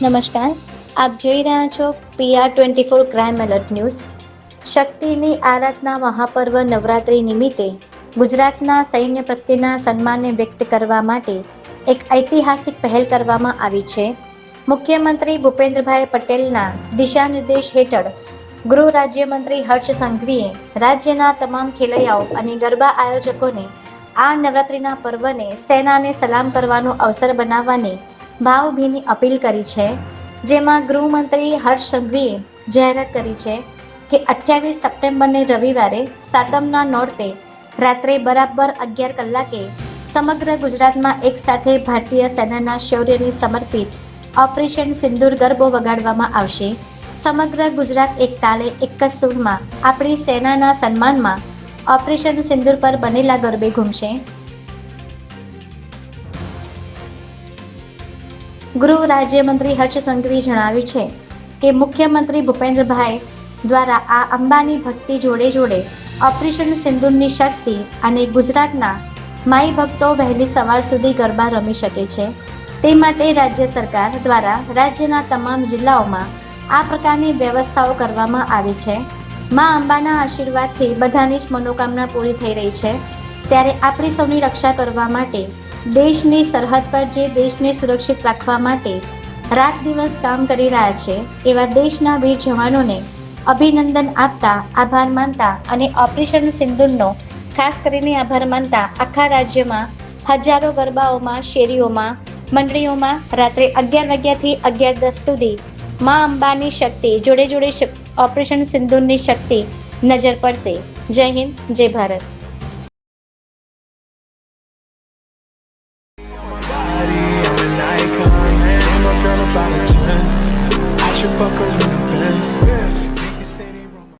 નમસ્કાર, આપ જોઈ રહ્યા છો PR twenty four crime alert news. શક્તિની આરાધના મહાપર્વ નવરાત્રિ નિમિત્તે ગુજરાતના સૈન્ય પ્રત્યેના સન્માનને વ્યક્ત કરવા માટે એક ઐતિહાસિક પહેલ કરવામાં આવી છે. મુખ્યમંત્રી ભૂપેન્દ્રભાઈ પટેલના દિશાનિર્દેશ હેઠળ ગૃહ રાજ્યમંત્રી હર્ષ સંઘવીએ રાજ્યના તમામ ખેલૈયાઓ અને ગરબા આયોજકોને આ નવરાત્રિના પર્વને સેનાને સલામ કરવાનો અવસર બનાવવાની ભાવભીની અપીલ કરી છે, જેમાં ગૃહમંત્રી હર્ષ સંઘવીએ જાહેરાત કરી છે કે અઠ્યાવીસ સપ્ટેમ્બરને રવિવારે સાતમના નોરતે રાત્રે બરાબર અગિયાર કલાકે સમગ્ર ગુજરાતમાં એક સાથે ભારતીય સેનાના શૌર્યને સમર્પિત ઓપરેશન સિંદૂર ગરબો વગાડવામાં આવશે. સમગ્ર ગુજરાત એક તાલે, એક જ સૂરમાં આપણી સેનાના સન્માનમાં ઓપરેશન સિંદૂર પર બનેલા ગરબે ઘૂમશે. ગૃહ રાજ્યમંત્રી હર્ષ સંઘવી જણાવ્યું છે કે મુખ્યમંત્રી ભૂપેન્દ્રભાઈ દ્વારા આ અંબાની ભક્તિ જોડે જોડે ઓપરેશન સિંદૂરની શક્તિ અને ગુજરાતના માઈ ભક્તો વહેલી સવાર સુધી ગરબા રમી શકે છે. તે માટે રાજ્ય સરકાર દ્વારા રાજ્યના તમામ જિલ્લાઓમાં આ પ્રકારની વ્યવસ્થાઓ કરવામાં આવી છે. મા અંબાના આશીર્વાદથી બધાની જ મનોકામના પૂરી થઈ રહી છે. ત્યારે આપણી સૌની રક્ષા કરવા માટે દેશની સરહદ પર જે દેશને સુરક્ષિત રાખવા માટે રાત દિવસ કામ કરી રહ્યા છે, એવા દેશના વીર જવાનોને અભિનંદન આપતા, આભાર માનતા અને ઓપરેશન સિંદૂરનો ખાસ કરીને આભાર માનતા આખા રાજ્યમાં હજારો ગરબાઓમાં, શેરીઓમાં, મંડળીઓમાં રાત્રે અગિયાર વાગ્યાથી અગિયાર દસ સુધી મા અંબાની શક્તિ, જોડે જોડે ઓપરેશન સિંદૂરની શક્તિ નજર પડશે. જય હિન્દ, જય ભારત. fuck